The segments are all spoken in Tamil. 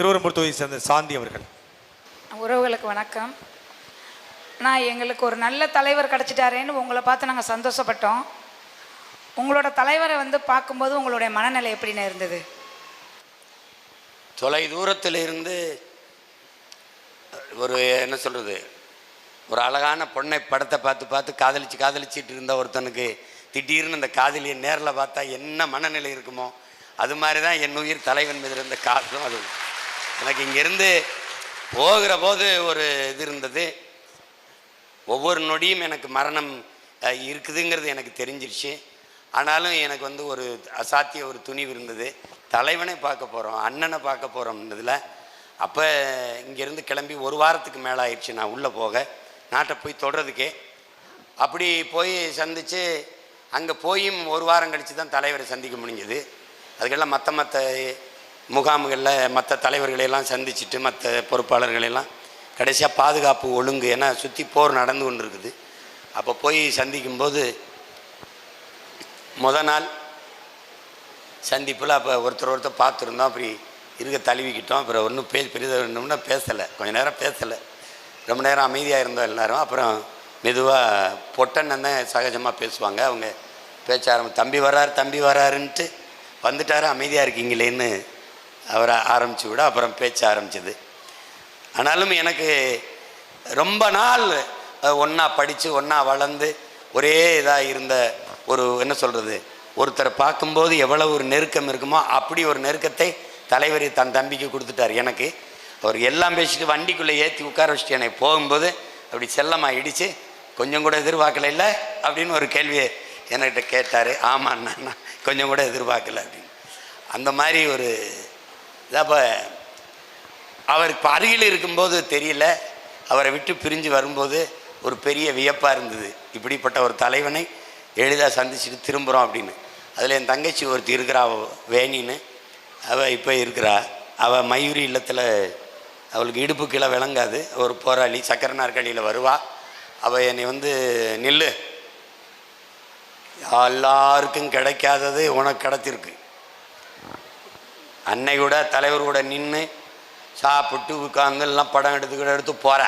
திருவரம்பூர் தொகுதியை சேர்ந்த சாந்தி அவர்கள். உறவுகளுக்கு வணக்கம். நான் எங்களுக்கு ஒரு நல்ல தலைவர் கிடச்சிட்டாரேன்னு உங்களை பார்த்து நாங்கள் சந்தோஷப்பட்டோம். உங்களோட தலைவரை வந்து பார்க்கும்போது உங்களுடைய மனநிலை எப்படின்னு இருந்தது? தொலை தூரத்தில் இருந்து ஒரு என்ன சொல்கிறது ஒரு அழகான பொண்ணை படத்தை பார்த்து பார்த்து காதலிச்சு காதலிச்சிட்டு இருந்த ஒருத்தனுக்கு திடீர்னு இந்த காதலியை நேரில் பார்த்தா என்ன மனநிலை இருக்குமோ அது மாதிரி தான் என் உயிர் தலைவன் மீது இருந்த காதலும் அது. எனக்கு இங்கேருந்து போகிற போது ஒரு இது இருந்தது. ஒவ்வொரு நொடியும் எனக்கு மரணம் இருக்குதுங்கிறது எனக்கு தெரிஞ்சிருச்சு. ஆனாலும் எனக்கு வந்து ஒரு அசாத்திய ஒரு துணிவு இருந்தது. தலைவனை பார்க்க போகிறோம் அண்ணனை பார்க்க போகிறோம்ன்றதுல அப்போ இங்கேருந்து கிளம்பி ஒரு வாரத்துக்கு மேலே ஆயிடுச்சு நான் உள்ளே போக. நாட்டை போய் தொடுறதுக்கே. அப்படி போய் சந்தித்து அங்கே போயும் ஒரு வாரம் கழித்து தான் தலைவரை சந்திக்க முடிஞ்சது. அதுக்கெல்லாம் மற்ற மற்ற முகாம்களில் மற்ற தலைவர்களையெல்லாம் சந்திச்சுட்டு மற்ற பொறுப்பாளர்களையெல்லாம் கடைசியாக பாதுகாப்பு ஒழுங்கு ஏன்னா சுற்றி போர் நடந்து கொண்டு இருக்குது அப்போ போய் சந்திக்கும்போது முத நாள் சந்திப்பில் அப்போ ஒருத்தர் ஒருத்தர் பார்த்துருந்தோம். அப்படி இருக்க தழுவிக்கிட்டோம். அப்புறம் ஒன்றும் பே பெரிதாக பேசலை. கொஞ்ச நேரம் பேசலை. ரொம்ப நேரம் அமைதியாக இருந்தோம் எல்லாரும். அப்புறம் மெதுவாக பொட்டண்ணன் தான் சகஜமாக பேசுவாங்க. அவங்க பேச்ச ஆரம்பி தம்பி வராரு தம்பி வராருன்ட்டு வந்துட்டாரு அமைதியாக இருக்கீங்களேன்னு அவரை ஆரம்பிச்சு விட அப்புறம் பேச்ச ஆரம்பிச்சது. ஆனாலும் எனக்கு ரொம்ப நாள் ஒன்றா படித்து ஒன்றா வளர்ந்து ஒரே இதாக இருந்த ஒரு என்ன சொல்கிறது ஒருத்தரை பார்க்கும்போது எவ்வளோ ஒரு நெருக்கம் இருக்குமோ அப்படி ஒரு நெருக்கத்தை தலைவர் தன் தம்பிக்கு கொடுத்துட்டார். எனக்கு அவர் எல்லாம் பேசிட்டு வண்டிக்குள்ளே ஏற்றி உட்கார வச்சுட்டு என்னை போகும்போது அப்படி செல்லமாக இடித்து கொஞ்சம் கூட எதிர்பார்க்கல இல்லை அப்படின்னு ஒரு கேள்வியை என்கிட்ட கேட்டார். ஆமாண்ணா நான் கொஞ்சம் கூட எதிர்பார்க்கல அப்படின்னு. அந்த மாதிரி ஒரு அப்போ அவர் இப்போ அருகில் இருக்கும்போது தெரியல. அவரை விட்டு பிரிஞ்சு வரும்போது ஒரு பெரிய வியப்பாக இருந்தது. இப்படிப்பட்ட ஒரு தலைவனை எளிதாக சந்திச்சுட்டு திரும்புகிறோம் அப்படின்னு. அதில் என் தங்கச்சி ஒருத்தி இருக்கிறா வேணின்னு. அவள் இப்போ இருக்கிறா. அவள் மயூரி இல்லத்தில் அவளுக்கு இடுப்பு கீழே விளங்காது. ஒரு போராளி. சக்கர நாற்காலியில் வருவா. அவள் என்னை வந்து நில்லு. எல்லாருக்கும் கிடைக்காதது உனக்கு கிடச்சிருக்கு அன்னை கூட தலைவர் கூட நின்று சாப்பிட்டு உட்காந்து எல்லாம் படம் எடுத்துக்கிட்டு எடுத்து போகிற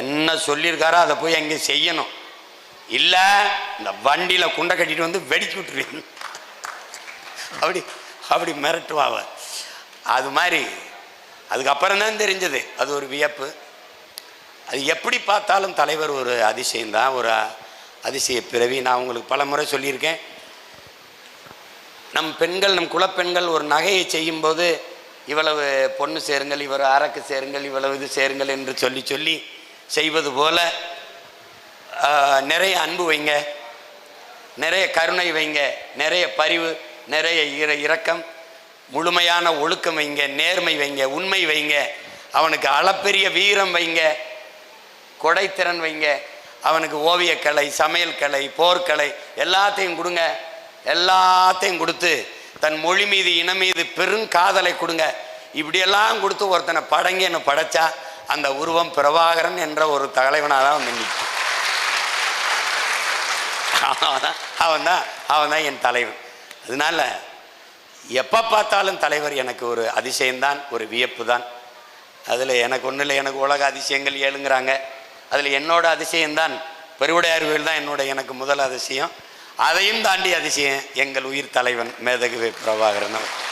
என்ன சொல்லியிருக்காரோ அதை போய் அங்கே செய்யணும். இல்லை இந்த வண்டியில் குண்டை கட்டிட்டு வந்து வெடிச்சு விட்டுருவீங்க அப்படி அப்படி மிரட்டுவா அவ. அது மாதிரி அதுக்கப்புறம் தான் தெரிஞ்சது. அது ஒரு வியப்பு. அது எப்படி பார்த்தாலும் தலைவர் ஒரு அதிசயம்தான். ஒரு அதிசய பிறவி. நான் உங்களுக்கு பல முறை சொல்லியிருக்கேன். நம் பெண்கள் நம் குலப்பெண்கள் ஒரு நகையை செய்யும்போது இவ்வளவு பொண்ணு சேருங்கள் இவர் அரக்கு சேருங்கள் இவ்வளவு இது சேருங்கள் என்று சொல்லி சொல்லி செய்வது போல நிறைய அன்பு வைங்க நிறைய கருணை வைங்க நிறைய பரிவு நிறைய இர இரக்கம் முழுமையான ஒழுக்கம் வைங்க நேர்மை வைங்க உண்மை வைங்க அவனுக்கு அளப்பெரிய வீரம் வைங்க கொடைத்திறன் வைங்க அவனுக்கு ஓவியக்கலை சமையல் கலை போர்க்கலை எல்லாத்தையும் கொடுங்க. எல்லாத்தையும் கொடுத்து தன் மொழி மீது இனம் மீது பெருங்காதலை கொடுங்க. இப்படியெல்லாம் கொடுத்து ஒருத்தனை படங்கி என்ன படைச்சா அந்த உருவம் பிரபாகரன் என்ற ஒரு தலைவனாக தான் வந்து அவன் தான் அவன் தான் என் தலைவன். அதனால எப்போ பார்த்தாலும் தலைவர் எனக்கு ஒரு அதிசயம்தான் ஒரு வியப்பு தான் அதில் எனக்கு ஒன்றும் இல்லை எனக்கு உலக அதிசயங்கள் ஏழுங்கிறாங்க. அதில் என்னோட அதிசயம்தான் பெருவுடையார்வியல் தான் என்னோட எனக்கு முதல் அதிசயம். அதையும் தாண்டி அதிசயம் எங்கள் உயிர் தலைவன் மேதகு பிரபாகரன் அவர்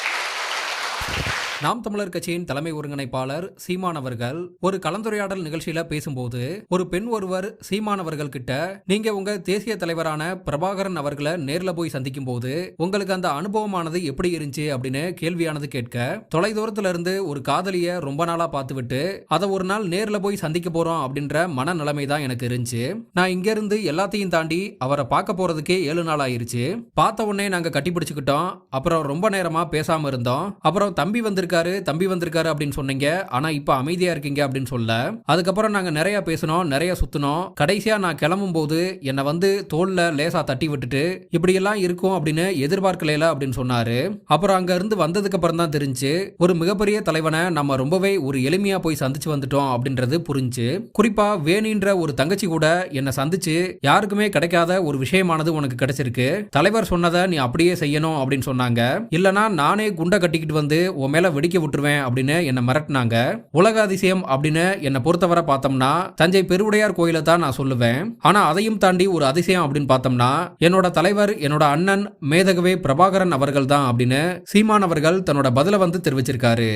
நாம் தமிழர் கட்சியின் தலைமை ஒருங்கிணைப்பாளர் சீமான் அவர்கள் ஒரு கலந்துரையாடல் நிகழ்ச்சியில பேசும்போது ஒரு பெண் ஒருவர் சீமான் அவர்கள் கிட்ட நீங்க உங்க தேசிய தலைவரான பிரபாகரன் அவர்களை நேர்ல போய் சந்திக்கும் போது உங்களுக்கு அந்த அனுபவமானது எப்படி இருந்துச்சு? அப்படின்னு கேள்வியானது கேட்க தொலைதூரத்துல இருந்து ஒரு காதலிய ரொம்ப நாளா பார்த்துவிட்டு அதை ஒரு நாள் நேர்ல போய் சந்திக்க போறோம் அப்படின்ற மனநிலைமை தான் எனக்கு இருந்துச்சு. நான் இங்க இருந்து எல்லாத்தையும் தாண்டி அவரை பார்க்க போறதுக்கே ஏழு நாள் ஆயிருச்சு. பார்த்த உடனே நாங்க கட்டி பிடிச்சுக்கிட்டோம் அப்புறம் ரொம்ப நேரமா பேசாம இருந்தோம். அப்புறம் தம்பி வந்திருக்காரு தம்பி வந்திருக்காரு அப்படின்னு சொன்னீங்க. ஆனா இப்ப அமைதியா இருக்கீங்க அப்படின்னு சொல்ல. அதுக்கப்புறம் நாங்க நிறைய பேசணும் நிறைய சுத்தினோம். கடைசியா நான் கிளம்பும் போது என்னை வந்து தோல்ல லேசா தட்டி விட்டுட்டு இப்படி எல்லாம் இருக்கும் அப்படின்னு எதிர்பார்க்கல அப்படின்னு சொன்னாரு. அப்புறம் அங்க இருந்து வந்ததுக்கு அப்புறம் தான் தெரிஞ்சு ஒரு மிகப்பெரிய தலைவனை நம்ம ரொம்பவே ஒரு எளிமையா போய் சந்திச்சு வந்துட்டோம் அப்படின்றது புரிஞ்சு குறிப்பா வேணின்ற ஒரு தங்கச்சி கூட என்னை சந்திச்சு யாருக்குமே கிடைக்காத ஒரு விஷயமானது உனக்கு கிடைச்சிருக்கு. தலைவர் சொன்னதை நீ அப்படியே செய்யணும் அப்படின்னு சொன்னாங்க. இல்லனா நானே குண்டை கட்டிக்கிட்டு வந்து உன் மேல வெடிக்க விட்டுருவேன் அப்படின்னு என்னை மிரட்டினாங்க. உலக அதிசயம் அப்படின்னு என்னை பொறுத்தவரை பார்த்தோம்னா தஞ்சை பெருவுடையார் கோயிலை தான் நான் சொல்லுவேன். ஆனா அதையும் தாண்டி ஒரு அதிசயம் அப்படின்னு பார்த்தோம்னா என்னோட தலைவர் என்னோட அண்ணன் மேதகவே பிரபாகரன் அவர்கள் தான் அப்படின்னு சீமான் அவர்கள் தன்னோட பதிலை வந்து தெரிவிச்சிருக்காரு.